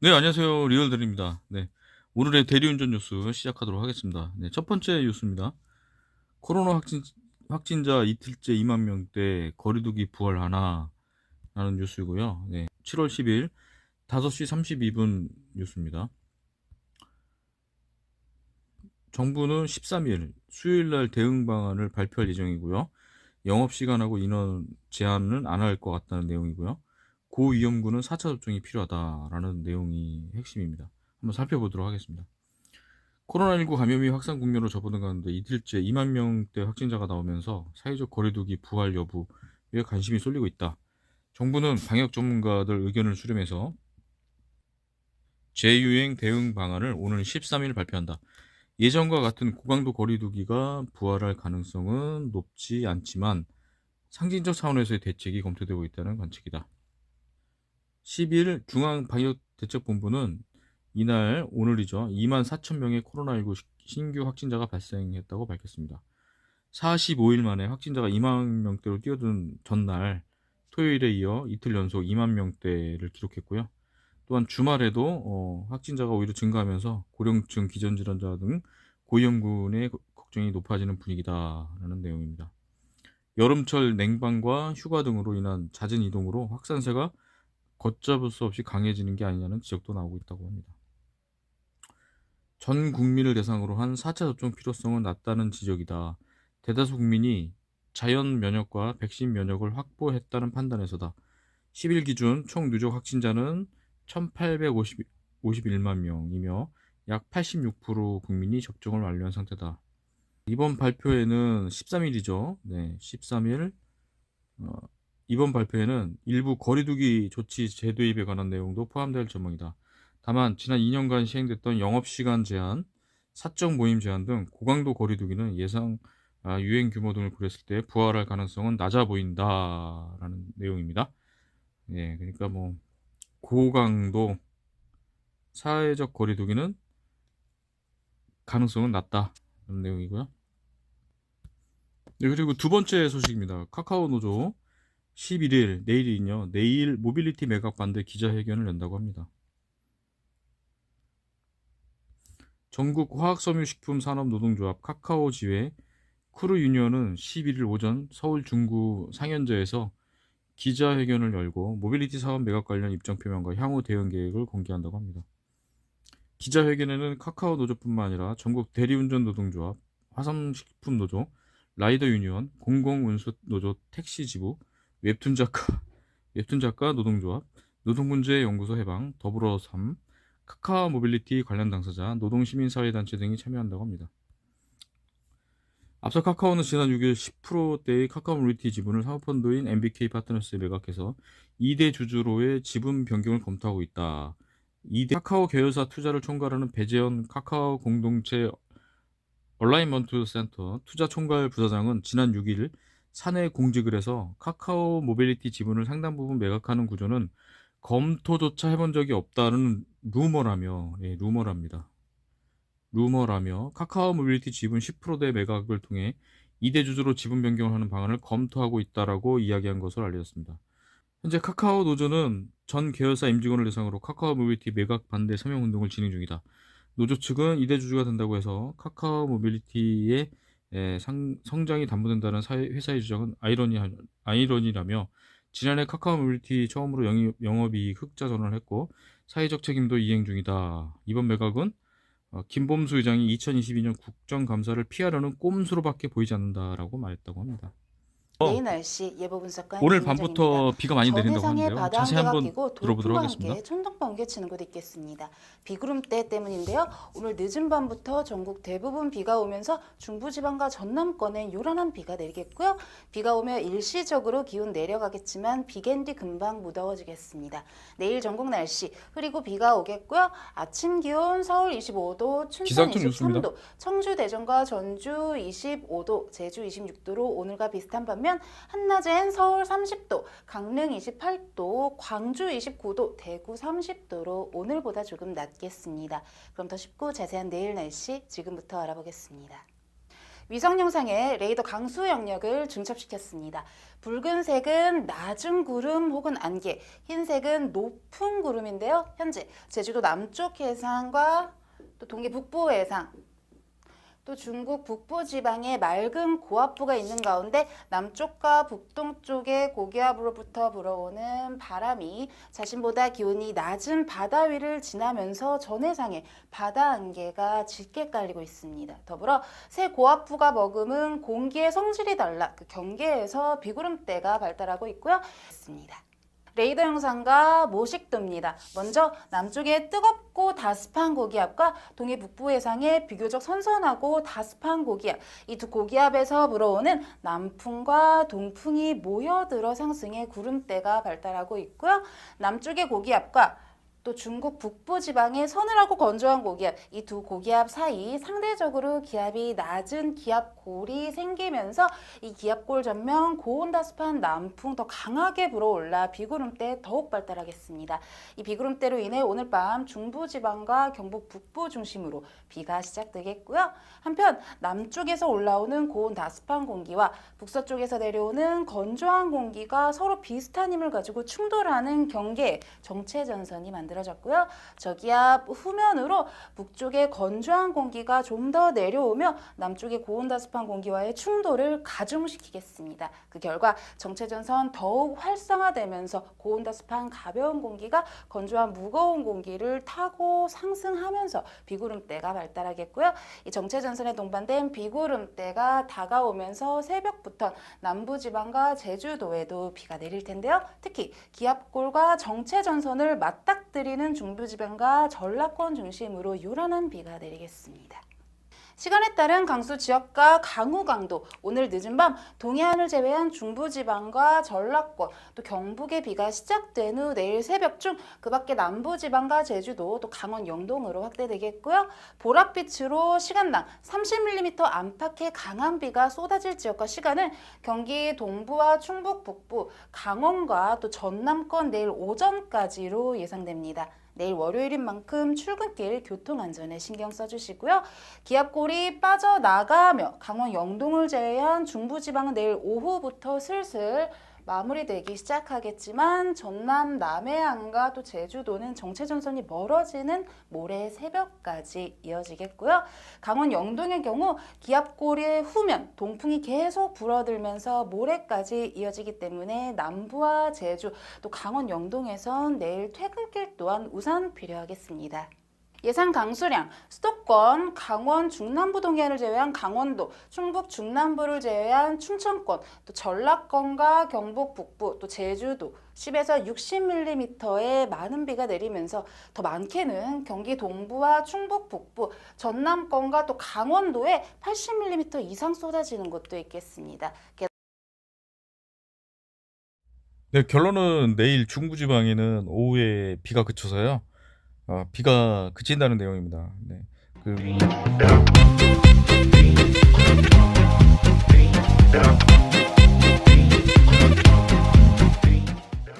네, 안녕하세요. 리얼들입니다. 네. 오늘의 대리운전 뉴스 시작하도록 하겠습니다. 네, 첫 번째 뉴스입니다. 코로나 확진, 확진자 이틀째 2만 명대 거리두기 부활하나 라는 뉴스이고요. 네. 7월 10일 5시 32분 뉴스입니다. 정부는 13일 수요일 날 대응 방안을 발표할 예정이고요. 영업 시간하고 인원 제한은 안 할 것 같다는 내용이고요. 고위험군은 4차 접종이 필요하다라는 내용이 핵심입니다. 한번 살펴보도록 하겠습니다. 코로나19 감염이 확산 국면으로 접어든 가운데 이틀째 2만 명대 확진자가 나오면서 사회적 거리두기 부활 여부에 관심이 쏠리고 있다. 정부는 방역 전문가들 의견을 수렴해서 재유행 대응 방안을 오늘 13일 발표한다. 예전과 같은 고강도 거리두기가 부활할 가능성은 높지 않지만 상징적 차원에서의 대책이 검토되고 있다는 관측이다. 10일 중앙방역대책본부는 이날 오늘이죠. 2만 4천 명의 코로나19 신규 확진자가 발생했다고 밝혔습니다. 45일 만에 확진자가 2만 명대로 뛰어든 전날 토요일에 이어 이틀 연속 2만 명대를 기록했고요. 또한 주말에도 어, 확진자가 오히려 증가하면서 고령층 기전질환자 등 고위험군의 걱정이 높아지는 분위기다라는 내용입니다. 여름철 냉방과 휴가 등으로 인한 잦은 이동으로 확산세가 걷잡을 수 없이 강해지는 게 아니냐는 지적도 나오고 있다고 합니다. 전 국민을 대상으로 한 4차 접종 필요성은 낮다는 지적이다. 대다수 국민이 자연 면역과 백신 면역을 확보했다는 판단에서다. 10일 기준 총 누적 확진자는 1,851만 명이며 약 86% 국민이 접종을 완료한 상태다. 이번 발표에는 13일이죠. 네, 13일 어, 이번 발표에는 일부 거리두기 조치 재도입에 관한 내용도 포함될 전망이다. 다만 지난 2년간 시행됐던 영업시간 제한, 사적 모임 제한 등 고강도 거리두기는 예상 아, 유행 규모 등을 고렸을 때 부활할 가능성은 낮아 보인다라는 내용입니다. 예, 그러니까 뭐 고강도 사회적 거리두기는 가능성은 낮다는 내용이고요. 네, 그리고 두 번째 소식입니다. 카카오 노조 11일 내일이요. 내일 모빌리티 매각 반대 기자회견을 연다고 합니다. 전국 화학섬유식품 산업노동조합 카카오 지회 크루 유니언은 11일 오전 서울 중구 상현저에서 기자회견을 열고 모빌리티 사업 매각 관련 입장 표명과 향후 대응 계획을 공개한다고 합니다. 기자회견에는 카카오 노조뿐만 아니라 전국 대리운전 노동조합, 화성식품 노조, 라이더 유니언, 공공운수 노조 택시 지부, 웹툰 작가, 웹툰 작가 노동조합, 노동문제연구소 해방, 더불어 삶, 카카오 모빌리티 관련 당사자, 노동시민사회단체 등이 참여한다고 합니다. 앞서 카카오는 지난 6일 10%대의 카카오 모빌리티 지분을 사모펀드인 MBK 파트너스에 매각해서 2대 주주로의 지분 변경을 검토하고 있다. 2대 카카오 계열사 투자를 총괄하는 배재현 카카오 공동체 얼라이먼트 센터 투자 총괄 부사장은 지난 6일 사내 공직을 해서 카카오 모빌리티 지분을 상당 부분 매각하는 구조는 검토조차 해본 적이 없다는 루머라며 예, 루머랍니다. 루머라며 카카오 모빌리티 지분 10%대 매각을 통해 2대 주주로 지분 변경을 하는 방안을 검토하고 있다라고 이야기한 것으로 알려졌습니다. 현재 카카오 노조는 전 계열사 임직원을 대상으로 카카오 모빌리티 매각 반대 서명 운동을 진행 중이다. 노조 측은 2대 주주가 된다고 해서 카카오 모빌리티의 에, 상, 성장이 담보된다는 사회, 회사의 주장은 아이러니, 아이러니라며 지난해 카카오 모빌리티 처음으로 영업, 영업이익 흑자 전환을 했고 사회적 책임도 이행 중이다. 이번 매각은 어, 김범수 의장이 2022년 국정감사를 피하려는 꼼수로밖에 보이지 않는다라고 말했다고 합니다. 어. 내일 날씨 예보 분석관 오늘. 밤부터 비가 많이 내린다고 전해상에 하는데요. 바다 자세히 한번 끼고 들어보도록 돌풍과 하겠습니다. 함께 천둥 번 개 치는 곳 있겠습니다. 비구름대 때문인데요. 오늘 늦은 밤부터 전국 대부분 비가 오면서 중부지방과 전남권엔 요란한 비가 내리겠고요. 비가 오며 일시적으로 기온 내려가겠지만 비갠 뒤 금방 무더워지겠습니다. 내일 전국 날씨 흐리고 비가 오겠고요. 아침 기온 서울 25도, 춘천 기상청 뉴스입니다. 23도, 청주 대전과 전주 25도, 제주 26도로 오늘과 비슷한 반면 한낮엔 서울 30도, 강릉 28도, 광주 29도, 대구 30도로 오늘보다 조금 낮겠습니다. 그럼 더 쉽고 자세한 내일 날씨 지금부터 알아보겠습니다. 위성 영상에 레이더 강수 영역을 중첩시켰습니다. 붉은색은 낮은 구름 혹은 안개, 흰색은 높은 구름인데요. 현재 제주도 남쪽 해상과 또 동해 북부 해상, 또 중국 북부 지방에 맑은 고압부가 있는 가운데 남쪽과 북동쪽의 고기압으로부터 불어오는 바람이 자신보다 기온이 낮은 바다 위를 지나면서 전해상에 바다 안개가 짙게 깔리고 있습니다. 더불어 새 고압부가 머금은 공기의 성질이 달라 그 경계에서 비구름대가 발달하고 있고요. 있습니다. 레이더 영상과 모식도입니다. 먼저 남쪽의 뜨겁고 다습한 고기압과 동해 북부 해상의 비교적 선선하고 다습한 고기압, 이 두 고기압에서 불어오는 남풍과 동풍이 모여들어 상승해 구름대가 발달하고 있고요. 남쪽의 고기압과 또 중국 북부 지방의 서늘하고 건조한 고기압, 이 두 고기압 사이 상대적으로 기압이 낮은 기압골이 생기면서 이 기압골 전면 고온다습한 남풍 더 강하게 불어올라 비구름대 더욱 발달하겠습니다. 이 비구름대로 인해 오늘 밤 중부 지방과 경북 북부 중심으로 비가 시작되겠고요. 한편 남쪽에서 올라오는 고온다습한 공기와 북서쪽에서 내려오는 건조한 공기가 서로 비슷한 힘을 가지고 충돌하는 경계에 정체 전선이 만들어 졌고요. 저기압 후면으로 북쪽의 건조한 공기가 좀 더 내려오며 남쪽의 고온다습한 공기와의 충돌을 가중시키겠습니다. 그 결과 정체전선 더욱 활성화되면서 고온다습한 가벼운 공기가 건조한 무거운 공기를 타고 상승하면서 비구름대가 발달하겠고요. 이 정체전선에 동반된 비구름대가 다가오면서 새벽부터 남부지방과 제주도에도 비가 내릴 텐데요. 특히 기압골과 정체전선을 맞닥뜨리 는 중부지방과 전라권 중심으로 요란한 비가 내리겠습니다. 시간에 따른 강수 지역과 강우 강도 오늘 늦은 밤 동해안을 제외한 중부지방과 전라권 또 경북의 비가 시작된 후 내일 새벽 중 그 밖에 남부지방과 제주도 또 강원 영동으로 확대되겠고요 보랏빛으로 시간당 30mm 안팎의 강한 비가 쏟아질 지역과 시간은 경기 동부와 충북 북부 강원과 또 전남권 내일 오전까지로 예상됩니다. 내일 월요일인 만큼 출근길 교통 안전에 신경 써주시고요. 기압골이 빠져나가며 강원 영동을 제외한 중부지방은 내일 오후부터 슬슬 마무리되기 시작하겠지만 전남 남해안과 또 제주도는 정체 전선이 멀어지는 모레 새벽까지 이어지겠고요. 강원 영동의 경우 기압골의 후면 동풍이 계속 불어들면서 모레까지 이어지기 때문에 남부와 제주 또 강원 영동에선 내일 퇴근길 또한 우산 필요하겠습니다. 예상 강수량 수도권, 강원 중남부 동해안을 제외한 강원도, 충북 중남부를 제외한 충청권, 또 전라권과 경북 북부, 또 제주도 10에서 60mm의 많은 비가 내리면서 더 많게는 경기 동부와 충북 북부, 전남권과 또 강원도에 80mm 이상 쏟아지는 곳도 있겠습니다. 네, 결론은 내일 중부지방에는 오후에 비가 그쳐서요. 어, 비가 그친다는 내용입니다. 네. 그...